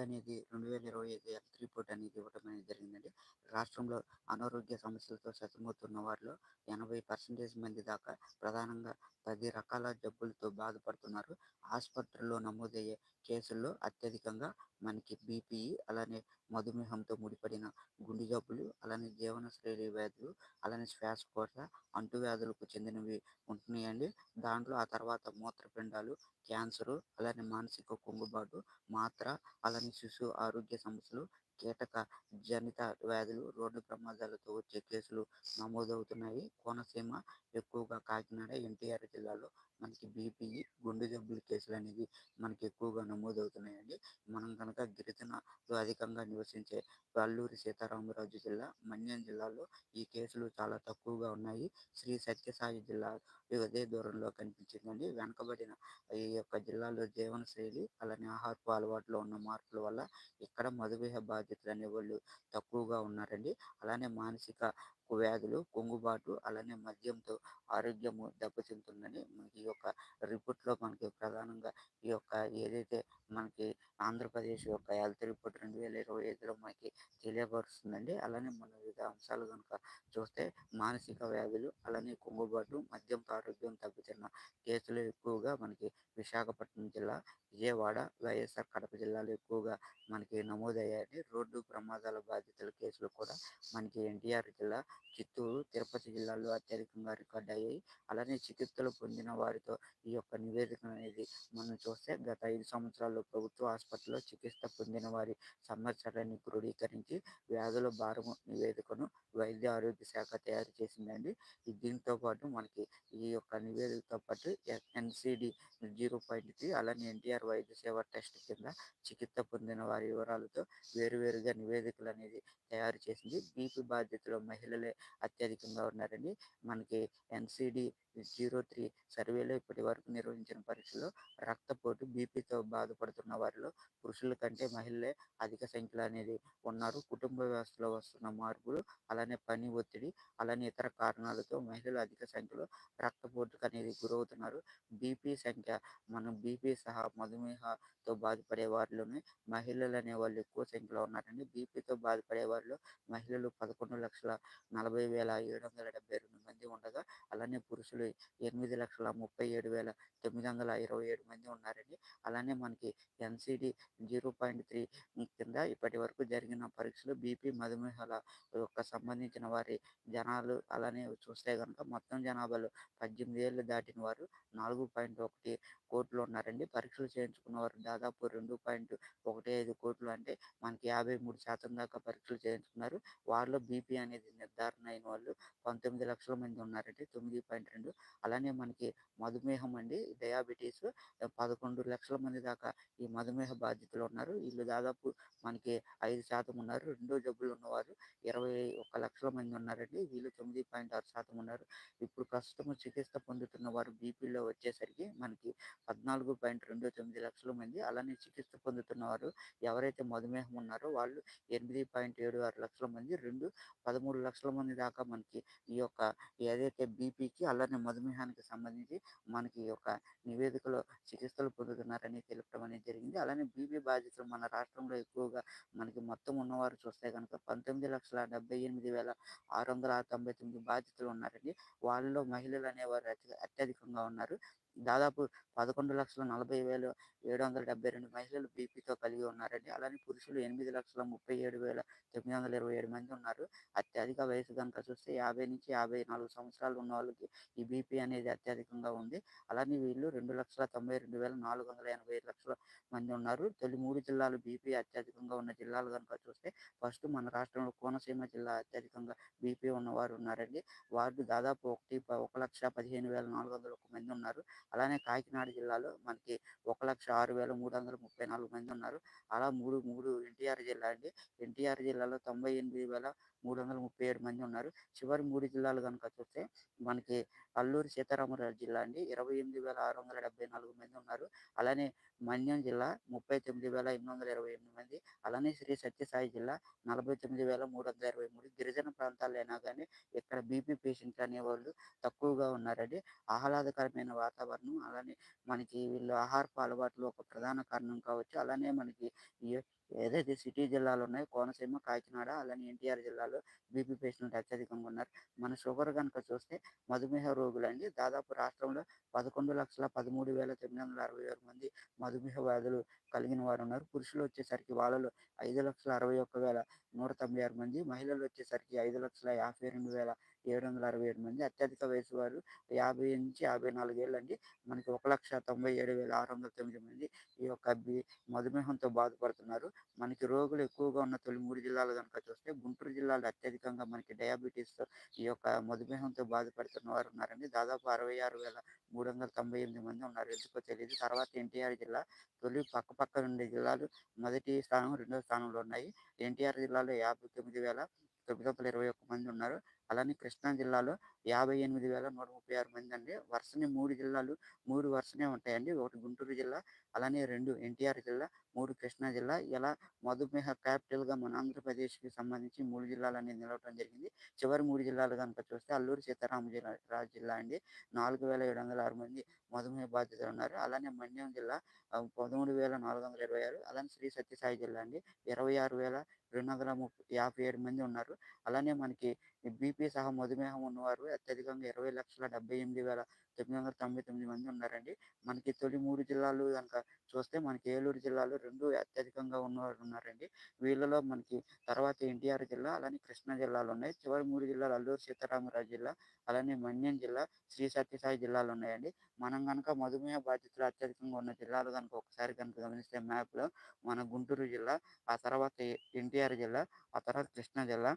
అనేది రెండు వేల ఇరవై ఐదు హెల్త్ రిపోర్ట్ అనేది ఇవ్వడం అనేది జరిగిందండి. రాష్ట్రంలో అనారోగ్య సమస్యలతో సతమవుతున్న వారిలో ఎనభై పర్సెంటేజ్ మంది దాకా ప్రధానంగా పది రకాల జబ్బులతో బాధపడుతున్నారు. ఆసుపత్రుల్లో నమోదయ్యే కేసుల్లో అత్యధికంగా మనకి బీపీ అలానే మధుమేహంతో ముడిపడిన గుండె జబ్బులు అలానే జీవనశైలి వ్యాధులు అలానే శ్వాసకోశ అంటువ్యాధులకు చెందినవి ఉంటున్నాయండి. దాంట్లో ఆ తర్వాత మూత్రపిండాలు క్యాన్సరు అలానే మానసిక కుంగుబాటు మాత్ర అలానే శిశు ఆరోగ్య సమస్యలు కీటక జనిత వ్యాధులు రోడ్డు ప్రమాదాలతో వచ్చే కేసులు నమోదవుతున్నాయి. కోనసీమ ఎక్కువగా కాకినాడ ఎన్టీఆర్ జిల్లాలో మనకి బీపీ గుండె జబ్బుల కేసులు అనేది మనకి ఎక్కువగా నమోదవుతున్నాయండి. మనం కనుక గిరిజనలు అధికంగా నివసించే అల్లూరి సీతారామరాజు జిల్లా మన్యం జిల్లాలో ఈ కేసులు చాలా తక్కువగా ఉన్నాయి. శ్రీ సత్యసాయి జిల్లా అదే దూరంలో కనిపించిందండి. వెనకబడిన ఈ యొక్క జిల్లాలో జీవనశైలి అలానే ఆహారపు అలవాట్లో ఉన్న మార్పుల వల్ల ఇక్కడ మధుమేహ బాధితులు అనేవాళ్ళు తక్కువగా ఉన్నారండి. అలానే మానసిక వ్యాధులు కొంగుబాటు అలానే మద్యంతో ఆరోగ్యము దెబ్బతింటుందని రిపోర్ట్లో మనకి ప్రధానంగా ఈ యొక్క ఏదైతే మనకి ఆంధ్రప్రదేశ్ యొక్క హెల్త్ రిపోర్ట్ రెండు వేల ఇరవై ఐదులో మనకి తెలియపరుస్తుందండి. అలానే మన వివిధ అంశాలు కనుక చూస్తే మానసిక వ్యాధులు అలానే కుంగుబాటు మద్యం ఆరోగ్యం తగ్గుతున్న కేసులు ఎక్కువగా మనకి విశాఖపట్నం జిల్లా విజయవాడ వైఎస్ఆర్ కడప జిల్లాలో ఎక్కువగా మనకి నమోదయ్యాయి రోడ్డు ప్రమాదాల బాధితుల కేసులు కూడా మనకి ఎన్టీఆర్ జిల్లా చిత్తూరు తిరుపతి జిల్లాలో అత్యధికంగా రికార్డ్ అయ్యాయి. అలానే చికిత్సలు పొందిన వారితో ఈ యొక్క నివేదిక అనేది మనం చూస్తే గత ఐదు సంవత్సరాల్లో ప్రభుత్వ హాస్పిటల్లో చికిత్స పొందిన వారి సమస్యలను క్రోడీకరించి వ్యాధుల భారము నివేదికను వైద్య ఆరోగ్య శాఖ తయారు చేసిందండి. దీంతో పాటు మనకి ఈ యొక్క నివేదికతో పాటు ఎన్సిడి జీరో పాయింట్ త్రీ అలానే ఎన్టీఆర్ వైద్య సేవ టెస్ట్ కింద చికిత్స పొందిన వారి వివరాలతో వేరువేరుగా నివేదికలు అనేది తయారు చేసింది. బీపీ బాధ్యతలో మహిళలే అత్యధికంగా ఉన్నారండి. మనకి ఎన్సిడి జీరో త్రీ సర్వేలో ఇప్పటి వరకు నిర్వహించిన పరీక్షలో రక్తపోటు బీపీతో బాధపడుతున్న వారిలో పురుషుల కంటే మహిళలే అధిక సంఖ్యలో అనేది ఉన్నారు. కుటుంబ వ్యవస్థలో వస్తున్న మార్పులు అలానే పని ఒత్తిడి అలానే ఇతర కారణాలతో మహిళలు అధిక సంఖ్యలో రక్తపోటుకు అనేది గురవుతున్నారు. బీపీ సంఖ్య మనం బీపీ సహా మధుమేహతో బాధపడే వారిలోనే మహిళలు అనే వాళ్ళు ఎక్కువ సంఖ్యలో ఉన్నారండి. బీపీతో బాధపడే వారిలో మహిళలు పదకొండు లక్షల నలభై వేల ఏడు వందల డెబ్బై రెండు మంది ఉండగా అలానే పురుషులు ఎనిమిది లక్షల ముప్పై ఏడు వేల తొమ్మిది వందల ఇరవై ఏడు మంది ఉన్నారండి. అలానే మనకి ఎన్సిడి జీరో పాయింట్ త్రీ కింద ఇప్పటి వరకు జరిగిన పరీక్షలు బీపీ మధుమేహాల యొక్క సంబంధించిన వారి జనాలు అలానే చూస్తే కనుక మొత్తం జనాభాలో పద్దెనిమిది ఏళ్ళు దాటిన వారు నాలుగు పాయింట్ ఒకటి కోట్లు ఉన్నారండి. పరీక్షలు చేయించుకున్న వారు దాదాపు రెండు పాయింట్ ఒకటి ఐదు కోట్లు అంటే మనకి యాభై మూడు శాతం దాకా పరీక్షలు చేయించుకున్నారు. వారిలో బీపీ అనేది నిర్ధారణ అయిన వాళ్ళు పంతొమ్మిది లక్షల మంది ఉన్నారండి. తొమ్మిది పాయింట్ రెండు. అలానే మనకి మధుమేహం అండి డయాబెటీస్ పదకొండు లక్షల మంది దాకా ఈ మధుమేహ బాధితులు ఉన్నారు. వీళ్ళు దాదాపు మనకి ఐదు శాతం ఉన్నారు. రెండో జబ్బులు ఉన్నవారు ఇరవై ఒక్క లక్షల మంది ఉన్నారండి. వీళ్ళు తొమ్మిది పాయింట్ ఆరు శాతం ఉన్నారు. ఇప్పుడు ప్రస్తుతం చికిత్స పొందుతున్న వారు బీపీలో వచ్చేసరికి మనకి పద్నాలుగు పాయింట్ రెండు తొమ్మిది లక్షల మంది అలానే చికిత్స పొందుతున్న వారు ఎవరైతే మధుమేహం ఉన్నారో వాళ్ళు ఎనిమిది పాయింట్ ఏడు ఆరు లక్షల మంది రెండు పదమూడు లక్షల మంది దాకా మనకి ఈ యొక్క ఏదైతే బీపీకి అలానే మధుమేహానికి సంబంధించి మనకి ఈ యొక్క నివేదికలో చికిత్సలు పొందుతున్నారని తెలపడం అనేది జరిగింది. అలానే బీపీ బాధితులు మన రాష్ట్రంలో ఎక్కువగా మనకి మొత్తం ఉన్నవారు చూస్తే కనుక పంతొమ్మిది లక్షల డెబ్బై ఎనిమిది వేల ఆరు వందల తొంభై తొమ్మిది బాధితులు ఉన్నారండి. వాళ్ళలో మహిళలు అనేవారు అత్యధికంగా ఉన్నారు. దాదాపు పదకొండు లక్షల నలభై వేలు ఏడు వందల డెబ్బై రెండు మహిళలు బీపీతో కలిగి ఉన్నారండి. అలానే పురుషులు ఎనిమిది లక్షల ముప్పై ఏడు వేల తొమ్మిది వందల ఇరవై ఏడు మంది ఉన్నారు. అత్యధిక వయసు కనుక చూస్తే యాభై నుంచి యాభై నాలుగు సంవత్సరాలు ఉన్న వాళ్ళకి ఈ బీపీ అనేది అత్యధికంగా ఉంది. అలానే వీళ్ళు రెండు లక్షల తొంభై రెండు వేల నాలుగు వందల ఎనభై ఐదు లక్షల మంది ఉన్నారు. తొలి మూడు జిల్లాలు బీపీ అత్యధికంగా ఉన్న జిల్లాలు కనుక చూస్తే ఫస్ట్ మన రాష్ట్రంలో కోనసీమ జిల్లా అత్యధికంగా బీపీ ఉన్నవారు ఉన్నారండి. వారు దాదాపు ఒకటి ఒక లక్ష పదిహేను వేల నాలుగు వందల ఒక మంది ఉన్నారు. అలానే కాకినాడ జిల్లాలో మనకి ఒక లక్ష ఆరు వేల మూడు వందల ముప్పై నాలుగు మంది ఉన్నారు. అలా మూడు మూడు ఎన్టీఆర్ జిల్లా అండి. ఎన్టీఆర్ జిల్లాలో తొంభై ఎనిమిది వేల మూడు వందల ముప్పై ఏడు మంది ఉన్నారు. చివరి మూడు జిల్లాలు కనుక చూస్తే మనకి అల్లూరి సీతారామరాజు జిల్లా అండి. ఇరవై ఎనిమిది వేల ఆరు వందల డెబ్బై నాలుగు మంది ఉన్నారు. అలానే మన్యం జిల్లా ముప్పై తొమ్మిది వేల ఎనిమిది వందల ఇరవై ఎనిమిది మంది. అలానే శ్రీ సత్యసాయి జిల్లా నలభై తొమ్మిది వేల మూడు వందల ఇరవై మూడు గిరిజన ప్రాంతాలు అయినా కానీ ఇక్కడ బీపీ పేషెంట్లు అనేవాళ్ళు తక్కువగా ఉన్నారండి. ఆహ్లాదకరమైన వాతావరణం అలానే మనకి వీళ్ళు ఆహారపు అలవాట్లు ఒక ప్రధాన కారణం కావచ్చు. అలానే మనకి ఈ ఏదైతే సిటీ జిల్లాలు ఉన్నాయో కోనసీమ కాకినాడ అలానే ఎన్టీఆర్ జిల్లాలో బీపీ పేషెంట్లు అత్యధికంగా ఉన్నారు. మన షుగర్ కనుక చూస్తే మధుమేహ రోగులండి దాదాపు రాష్ట్రంలో పదకొండు లక్షల పదమూడు వేల తొమ్మిది వందల అరవై ఆరు మంది మధుమేహ వ్యాధులు కలిగిన వారు ఉన్నారు. పురుషులు వచ్చేసరికి వాళ్ళలో ఐదు లక్షల అరవై ఒక్క వేల నూట తొంభై ఆరు మంది మహిళలు వచ్చేసరికి ఐదు లక్షల యాభై రెండు వేల ఏడు వందల అరవై ఏడు మంది అత్యధిక వయసు వారు యాభై నుంచి యాభై నాలుగేళ్ళు అండి. మనకి ఒక లక్ష తొంభై ఏడు వేల ఆరు వందల తొమ్మిది మంది ఈ యొక్క బి మధుమేహంతో బాధపడుతున్నారు. మనకి రోగులు ఎక్కువగా ఉన్న తొలి మూడు జిల్లాలు కనుక చూస్తే గుంటూరు జిల్లాలో అత్యధికంగా మనకి డయాబెటీస్ ఈ యొక్క మధుమేహంతో బాధపడుతున్న వారు ఉన్నారండి. దాదాపు అరవై ఆరు వేల మూడు వందల తొంభై ఎనిమిది మంది ఉన్నారు. ఎందుకో తెలియదు. తర్వాత ఎన్టీఆర్ జిల్లా తొలి పక్క పక్క ఉండే జిల్లాలు మొదటి స్థానం రెండో స్థానంలో ఉన్నాయి. ఎన్టీఆర్ జిల్లాలో యాభై తొమ్మిది వేల తొమ్మిది వందల ఇరవై ఒక్క మంది ఉన్నారు. అలానే కృష్ణా జిల్లాలో యాభై ఎనిమిది వేల నూట ముప్పై ఆరు మంది అండి. వరుసనే మూడు జిల్లాలు మూడు వరుసనే ఉంటాయండి. ఒకటి గుంటూరు జిల్లా అలానే రెండు ఎన్టీఆర్ జిల్లా మూడు కృష్ణా జిల్లా. ఇలా మధుమేహ క్యాపిటల్గా మన ఆంధ్రప్రదేశ్కి సంబంధించి మూడు జిల్లాలు అనేది నిలవడం జరిగింది. చివరి మూడు జిల్లాలు కనుక చూస్తే అల్లూరు సీతారామ జిల్లా రాజు జిల్లా అండి. నాలుగు వేల ఏడు వందల ఆరు మంది మధుమేహ బాధితులు ఉన్నారు. అలానే మన్యం జిల్లా పదమూడు వేల నాలుగు వందల ఇరవై ఆరు. అలానే శ్రీ సత్యసాయి జిల్లా అండి. ఇరవై ఆరు వేల రెండు వందల ముప్పై యాభై ఏడు మంది ఉన్నారు. అలానే మనకి బీపీ సహా మధుమేహం ఉన్నవారు అత్యధికంగా ఇరవై లక్షల డెబ్బై ఎనిమిది వేల తొమ్మిది వందల తొంభై తొమ్మిది మంది ఉన్నారండి. మనకి తొలి మూడు జిల్లాలు కనుక చూస్తే మనకి ఏలూరు జిల్లాలో రెండు అత్యధికంగా ఉన్నవారు ఉన్నారండి. వీళ్ళలో మనకి తర్వాత ఎన్టీఆర్ జిల్లా అలానే కృష్ణా జిల్లాలు ఉన్నాయి. చివరి మూడు జిల్లాలు అల్లూరు సీతారామరాజు జిల్లా అలానే మన్యం జిల్లా శ్రీ సత్యసాయి జిల్లాలు ఉన్నాయండి. మనం కనుక మధుమేహ బాధితులు అత్యధికంగా ఉన్న జిల్లాలు కనుక ఒకసారి కనుక గమనిస్తే మ్యాప్లో మన గుంటూరు జిల్లా ఆ తర్వాత ఎన్టీఆర్ జిల్లా ఆ తర్వాత కృష్ణా జిల్లా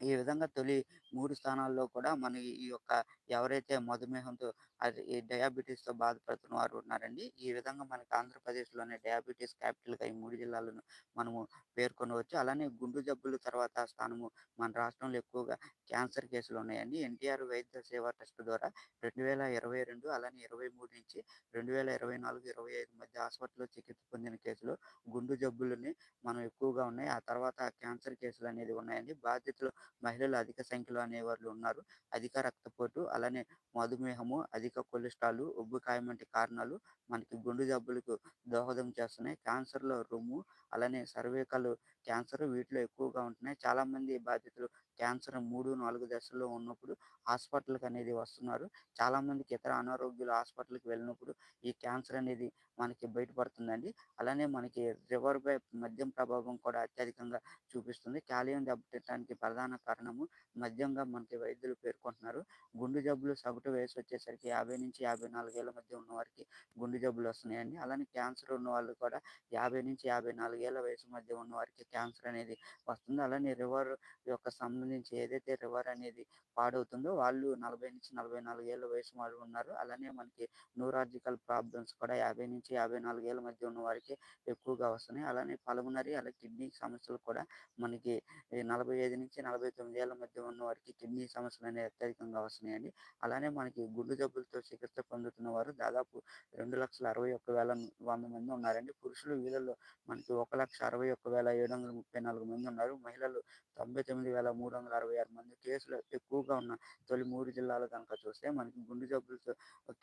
ఈ విధంగా తొలి మూడు స్థానాల్లో కూడా మన ఈ యొక్క ఎవరైతే మధుమేహంతో అది ఈ డయాబెటీస్తో బాధపడుతున్న వారు ఉన్నారండి. ఈ విధంగా మనకి ఆంధ్రప్రదేశ్లోనే డయాబెటీస్ క్యాపిటల్గా ఈ మూడు జిల్లాలను మనము పేర్కొనవచ్చు. అలానే గుండు జబ్బుల తర్వాత స్థానము మన రాష్ట్రంలో ఎక్కువగా క్యాన్సర్ కేసులు ఉన్నాయండి. ఎన్టీఆర్ వైద్య సేవా ట్రస్ట్ ద్వారా రెండు వేల ఇరవై రెండు అలానే ఇరవై మూడు నుంచి రెండు వేల ఇరవై నాలుగు ఇరవై ఐదు మధ్య హాస్పిటల్లో చికిత్స పొందిన కేసులు గుండు జబ్బులని మనం ఎక్కువగా ఉన్నాయి. ఆ తర్వాత క్యాన్సర్ కేసులు అనేది ఉన్నాయండి. బాధితులు మహిళలు అధిక సంఖ్యలో అనేవాళ్ళు ఉన్నారు. అధిక రక్తపోటు అలానే మధుమేహము అధిక కొలెస్ట్రాల్ ఉబ్బు కాయం వంటి కారణాలు మనకి గుండె జబ్బులకు దోహదం చేస్తున్నాయి. క్యాన్సర్లో రొమ్ము అలానే సర్వేకలు క్యాన్సర్ వీటిలో ఎక్కువగా ఉంటున్నాయి. చాలా మంది బాధితులు క్యాన్సర్ మూడు నాలుగు దశల్లో ఉన్నప్పుడు హాస్పిటల్కి అనేది వస్తున్నారు. చాలామందికి ఇతర అనారోగ్యాలు హాస్పిటల్కి వెళ్ళినప్పుడు ఈ క్యాన్సర్ అనేది మనకి బయటపడుతుందండి. అలానే మనకి రివర్ బై మద్యం ప్రభావం కూడా అత్యధికంగా చూపిస్తుంది. కాలియం దెబ్బతినడానికి ప్రధాన కారణము మద్యంగా మనకి వైద్యులు పేర్కొంటున్నారు. గుండె జబ్బులు సగటు వయసు వచ్చేసరికి యాభై నుంచి యాభై నాలుగేళ్ళ మధ్య ఉన్న వారికి గుండె జబ్బులు వస్తున్నాయండి. అలానే క్యాన్సర్ ఉన్న వాళ్ళు కూడా యాభై నుంచి యాభై నాలుగేళ్ళ వయసు మధ్య ఉన్న వారికి క్యాన్సర్ అనేది వస్తుంది. అలానే రివర్ యొక్క సంబంధించి ఏదైతే రివర్ అనేది పాడవుతుందో వాళ్ళు నలభై నుంచి నలభై నాలుగేళ్ళ వయసు వాళ్ళు ఉన్నారు. అలానే మనకి న్యూరాలజికల్ ప్రాబ్లమ్స్ కూడా యాభై నుంచి యాభై నాలుగేళ్ళ మధ్య ఉన్న వారికి ఎక్కువగా వస్తున్నాయి. అలానే పలమనరీ అలాగే కిడ్నీ సమస్యలు కూడా మనకి నలభై ఐదు నుంచి నలభై తొమ్మిది ఏళ్ళ మధ్య ఉన్న వారికి కిడ్నీ సమస్యలు అనేవి అత్యధికంగా వస్తున్నాయండి. అలానే మనకి గుండె జబ్బులతో చికిత్స పొందుతున్న వారు దాదాపు రెండు లక్షల అరవై ఒక్క వేల వంద మంది ఉన్నారండి. పురుషులు వీళ్ళలో మనకి ఒక లక్ష అరవై ఒక్క వేల ఏడు వందల ముప్పై నాలుగు మంది ఉన్నారు. మహిళలు తొంభై తొమ్మిది వేల మూడు వందల అరవై ఆరు మంది కేసులు ఎక్కువగా ఉన్న తొలి మూడు జిల్లాలు కనుక చూస్తే మనకి గుండె జబ్బులతో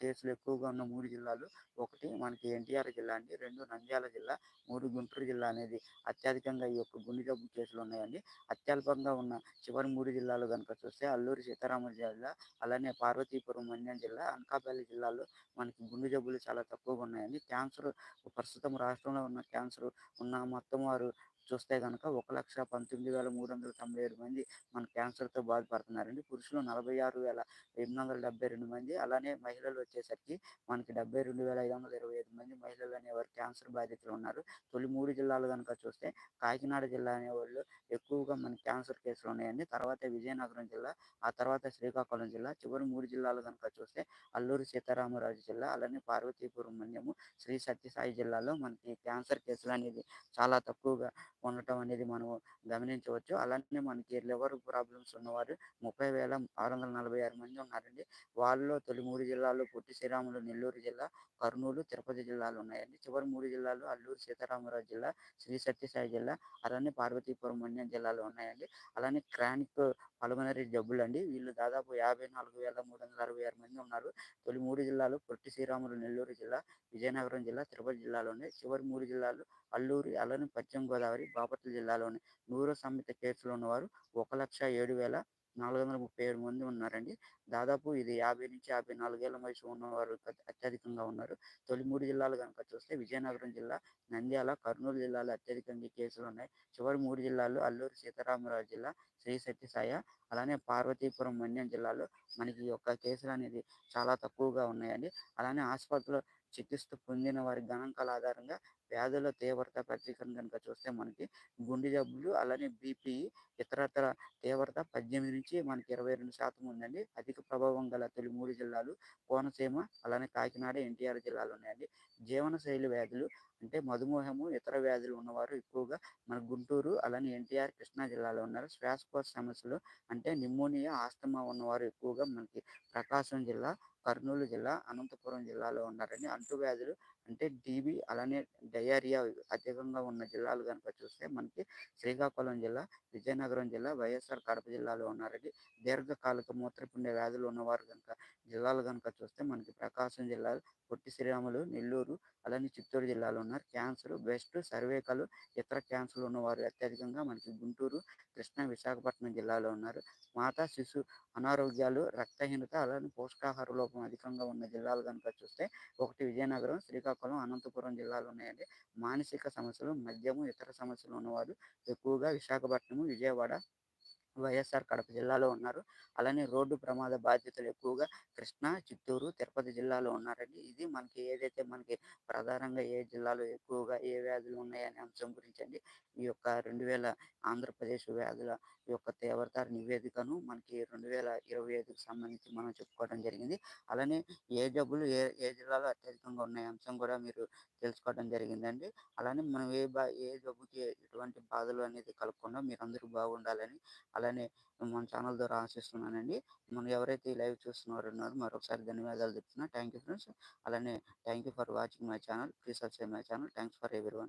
కేసులు ఎక్కువగా ఉన్న మూడు జిల్లాలు ఒకటి మనకి ఎన్టీఆర్ జిల్లా అండి రెండు నంద్యాల జిల్లా మూడు గుంటూరు జిల్లా అనేది అత్యధికంగా ఈ యొక్క గుండె జబ్బు కేసులు ఉన్నాయండి. అత్యల్పంగా ఉన్న చివరి మూడు జిల్లాలు కనుక చూస్తే అల్లూరి సీతారామ జిల్లా అలానే పార్వతీపురం మన్యం జిల్లా అనకాపల్లి జిల్లాలో మనకి గుండె జబ్బులు చాలా తక్కువగా ఉన్నాయండి. క్యాన్సర్ ప్రస్తుతం రాష్ట్రంలో ఉన్న క్యాన్సర్ ఉన్న మొత్తం వారు చూస్తే కనుక ఒక లక్ష పంతొమ్మిది వేల మూడు వందల తొంభై ఏడు మంది మన క్యాన్సర్తో బాధపడుతున్నారండి. పురుషులు నలభై ఆరు వేల ఎనిమిది వందల డెబ్బై రెండు మంది అలానే మహిళలు వచ్చేసరికి మనకి డెబ్బై రెండు వేల ఐదు వందల ఇరవై ఐదు మంది మహిళలు అనేవారు క్యాన్సర్ బాధితులు ఉన్నారు. తొలి మూడు జిల్లాలు కనుక చూస్తే కాకినాడ జిల్లా అనేవాళ్ళు ఎక్కువగా మన క్యాన్సర్ కేసులు ఉన్నాయండి. తర్వాత విజయనగరం జిల్లా ఆ తర్వాత శ్రీకాకుళం జిల్లా చివరి మూడు జిల్లాలు కనుక చూస్తే అల్లూరు సీతారామరాజు జిల్లా అలానే పార్వతీపురం మన్యము శ్రీ సత్యసాయి జిల్లాలో మనకి క్యాన్సర్ కేసులు అనేది చాలా తక్కువగా ఉండటం అనేది మనం గమనించవచ్చు. అలానే మనకి లివర్ ప్రాబ్లమ్స్ ఉన్నవారు ముప్పై వేల ఆరు వందల నలభై ఆరు మంది ఉన్నారండి. వాళ్ళలో తొలి మూడు జిల్లాలు పొట్టి శ్రీరాములు నెల్లూరు జిల్లా కర్నూలు తిరుపతి జిల్లాలు ఉన్నాయండి. చివరి మూడు జిల్లాలు అల్లూరు సీతారామరాజు జిల్లా శ్రీ సత్యసాయి జిల్లా అలానే పార్వతీపురం మన్యం జిల్లాలో ఉన్నాయండి. అలానే క్రానిక్ పల్మనరీ జబ్బులు అండి. వీళ్ళు దాదాపు యాభై నాలుగు వేల మూడు వందల అరవై ఆరు మంది ఉన్నారు. తొలి మూడు జిల్లాలు పొట్టి శ్రీరాములు నెల్లూరు జిల్లా విజయనగరం జిల్లా తిరుపతి జిల్లాలోనే చివరి మూడు జిల్లాలు అల్లూరి అలానే పశ్చిమ గోదావరి బాపట్ల జిల్లాలోని నూరు సంహిత కేసులు ఉన్నవారు ఒక లక్ష ఏడు వేల నాలుగు వందల ముప్పై ఏడు మంది ఉన్నారండి. దాదాపు ఇది యాభై నుంచి యాభై నాలుగేళ్ళ వయసు ఉన్నవారు అత్యధికంగా ఉన్నారు. తొలి మూడు జిల్లాలు కనుక చూస్తే విజయనగరం జిల్లా నంద్యాల కర్నూలు జిల్లాలో అత్యధికంగా కేసులు ఉన్నాయి. చివరి మూడు జిల్లాలు అల్లూరు సీతారామరాజు జిల్లా శ్రీ సత్యసాయ అలానే పార్వతీపురం మన్యం జిల్లాలో మనకి ఈ యొక్క కేసులు అనేది చాలా తక్కువగా ఉన్నాయండి. అలానే ఆసుపత్రిలో చికిత్స పొందిన వారి గణాంకాల ఆధారంగా వ్యాధుల తీవ్రత పత్రికను కనుక చూస్తే మనకి గుండె జబ్బులు అలానే బీపీ ఇతరతర తీవ్రత పద్దెనిమిది నుంచి మనకి ఇరవై రెండు శాతం ఉందండి. అధిక ప్రభావం గల తొలి మూడు జిల్లాలు కోనసీమ అలానే కాకినాడ ఎన్టీఆర్ జిల్లాలు ఉన్నాయండి. జీవనశైలి వ్యాధులు అంటే మధుమేహము ఇతర వ్యాధులు ఉన్నవారు ఎక్కువగా మన గుంటూరు అలానే ఎన్టీఆర్ కృష్ణా జిల్లాలో ఉన్నారు. శ్వాసకోశ సమస్యలు అంటే నిమోనియా ఆస్తమా ఉన్నవారు ఎక్కువగా మనకి ప్రకాశం జిల్లా కర్నూలు జిల్లా అనంతపురం జిల్లాలో ఉన్నారని అంటువ్యాధులు అంటే టీబీ అలానే డయేరియా అధికంగా ఉన్న జిల్లాలు కనుక చూస్తే మనకి శ్రీకాకుళం జిల్లా విజయనగరం జిల్లా వైఎస్ఆర్ కడప జిల్లాలో ఉన్నారని దీర్ఘకాలిక మూత్రపిండ వ్యాధులు ఉన్నవారు కనుక జిల్లాలు కనుక చూస్తే మనకి ప్రకాశం జిల్లా పొట్టి శ్రీరాములు నెల్లూరు అలానే చిత్తూరు జిల్లాలో ఉన్నారు. క్యాన్సర్ బెస్ట్ సర్వేకలు ఇతర క్యాన్సర్లు ఉన్నవారు అత్యధికంగా మనకి గుంటూరు కృష్ణా విశాఖపట్నం జిల్లాలో ఉన్నారు. మాతా శిశు అనారోగ్యాలు రక్తహీనత అలానే పోషకాహార లోపం అధికంగా ఉన్న జిల్లాలు కనుక చూస్తే ఒకటి విజయనగరం శ్రీకాకుళం అనంతపురం జిల్లాలు ఉన్నాయండి. మానసిక సమస్యలు మద్యము ఇతర సమస్యలు ఉన్నవారు ఎక్కువగా విశాఖపట్నము విజయవాడ వైఎస్ఆర్ కడప జిల్లాలో ఉన్నారు. అలానే రోడ్డు ప్రమాద బాధ్యతలు ఎక్కువగా కృష్ణా చిత్తూరు తిరుపతి జిల్లాలో ఉన్నారండి. ఇది మనకి ఏదైతే మనకి ప్రధానంగా ఏ జిల్లాలో ఎక్కువగా ఏ వ్యాధులు ఉన్నాయనే అంశం గురించి అండి ఈ యొక్క రెండు వేల ఆంధ్రప్రదేశ్ వ్యాధుల యొక్క తీవ్రత నివేదికను మనకి రెండు వేల ఇరవై ఐదుకి సంబంధించి మనం చెప్పుకోవడం జరిగింది. అలానే ఏ జబ్బులు ఏ ఏ జిల్లాలో అత్యధికంగా ఉన్నాయి అంశం కూడా మీరు తెలుసుకోవడం జరిగిందండి. అలానే మనం ఏ బా ఏ జబ్బుకి ఎటువంటి బాధలు అనేది కలగకుండా మీరు అందరూ బాగుండాలని అలానే మన ఛానల్ ద్వారా ఆశిస్తున్నానండి. మనం ఎవరైతే ఈ లైవ్ చూస్తున్నారో ఉన్నారో మరొకసారి ధన్యవాదాలు చెప్తున్నా థ్యాంక్ యూ ఫ్రెండ్స్ అలానే thank you for watching my channel please subscribe my channel thanks for ఎవరి